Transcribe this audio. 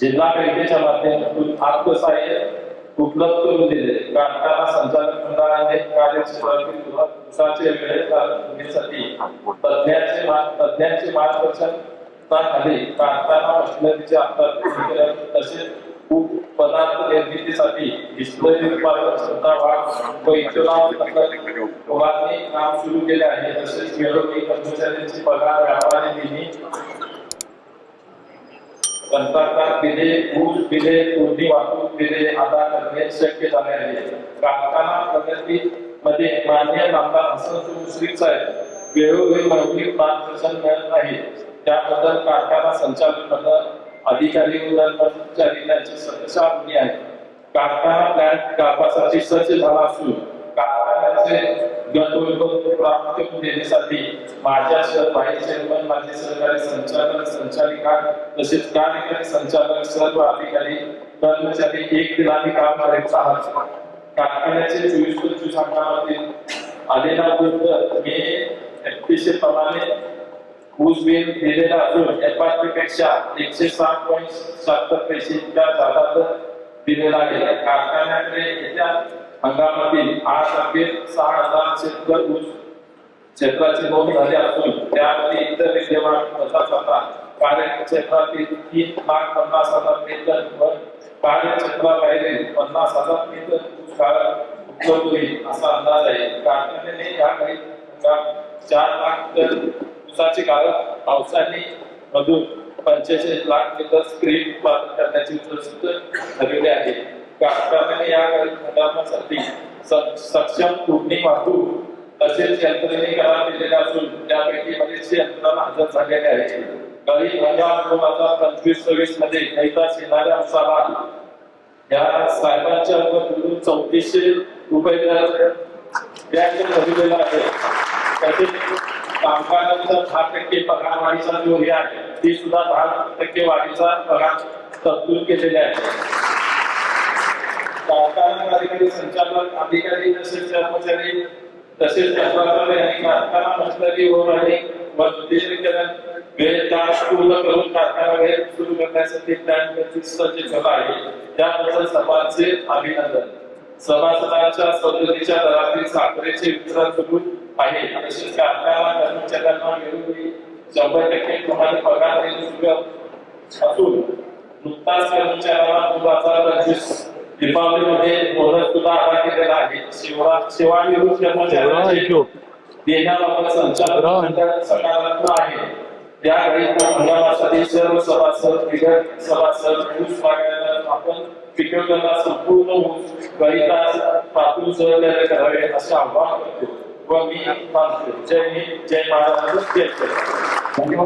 जिल्हा बँकेच्या माध्यमातून आत्मसहाय्य उपलब्ध करून दिले. कारखाना संचालक मंडळाने कार्यक्षेत्रातील वेळेसाठी तज्ञांचे तज्ञांचे मार्गदर्शन खाली कारखाना मशिनरीचे अंतर्गत तसेच उप पदार्थ निर्मितीसाठी डिस्प्ले उत्पादन क्षमता वाढ व काम सुरू केले आहे. तसेच वेळोवेळी कर्मचाऱ्यांची पगार व्यापारी कंत्राटदार बिले ऊस बिले तोडणी वाहतूक बिले आता करणे शक्य झाले आहे. कारखाना प्रगती मध्ये मान्य नामदार हसन मुश्रीफ साहेब वेळोवेळी मौलिक मार्गदर्शन मिळत आहे. त्याबद्दल कारखाना संचालक मंडळ अधिकारी कर्मचारी त्यांची सदस्य आभारी आहे कारखाना प्लॅन कापासाठी सज्ज झाला असून कारखान्याचे गतवैभव प्राप्त देण्यासाठी माझ्या शहर व्हाईस चेअरमन माझे सहकारी संचालक संचालिका तसेच कार्यकारी संचालक सर्व अधिकारी कर्मचारी एक दिलाने काम करायचं आहात कारखान्याचे चोवीस पंचवीस हंगामातील आलेला वृत्त मे एकतीसशे प्रमाणे ऊस बिल दिलेला असून एफआरपी पेक्षा एकशे सात पॉईंट सत्तर पैसे इतका जातात दिलेला आहे कारखान्याकडे येत्या हंगामातील आठ अखेर सहा हजार शेतकर ऊस क्षेत्राची नोंद झाली असून त्यामध्ये इतर विद्यमान पचास कार्यक्षेत्रातील तीन लाख पन्नास हजार वेतन व कार्यक्षेत्राबाहेरील पन्नास हजार वेतन ऊस उपलब्ध होईल असा अंदाज आहे. कारखान्याने या काही चार लाख टन ऊसाची कारण पावसाने मधून पंचेचाळीस लाख लिटर स्क्रीन उत्पादन करण्याची प्रसिद्ध ठरविले आहे. कारखान्याने या हंगामासाठी सक्षम तोडणी वाहतूक तसेच यंत्रणे करार दिलेले असून त्यापैकी बरेचसे यंत्रणा हजर झालेले आहेत गरीब हंगाम दोन हजार पंचवीस सव्वीसमध्ये कैदास येणाऱ्या असावा या साहेबांच्या मिळून चौतीसशे रुपये व्याज ठरविलेला आहे. तसेच कामगारांचा दहा टक्के पगारवाढीचा जो हे आहे ती सुद्धा दहा टक्के वाढीचा पगार तरतूद केलेली आहे. कारखाना अधिकारी संचालक अधिकारी तसेच कर्मचारी तसेच आणि कारखाना आणि पूर्ण करून कारखाना वेळ सुरू करण्यासाठी प्लॅन आहे. त्याबद्दल सभाचे अभिनंदन. सभासदांच्या सवलतीच्या दरातील साखरेचे वितरण सुरू आहे. तसेच कारखाना कर्मचाऱ्यांना वेळोवेळी शंभर टक्के प्रमाणे पगार देणे सुरू असून नुकताच कर्मचाऱ्यांना पंचवीस दीपावलीमध्ये बोनस सुद्धा अदा केलेला आहे. देण्याबाबत संचालक सकारात्मक त्यावेळी हंगामासाठी सर्व सभासद बिघड सभासद ऊस आपण संपूर्ण ऊस करिता पातून सहकार्य करावे असे आवाहन करतो. व मी जय हिंद जय महाराष्ट्र जय. ありがとう。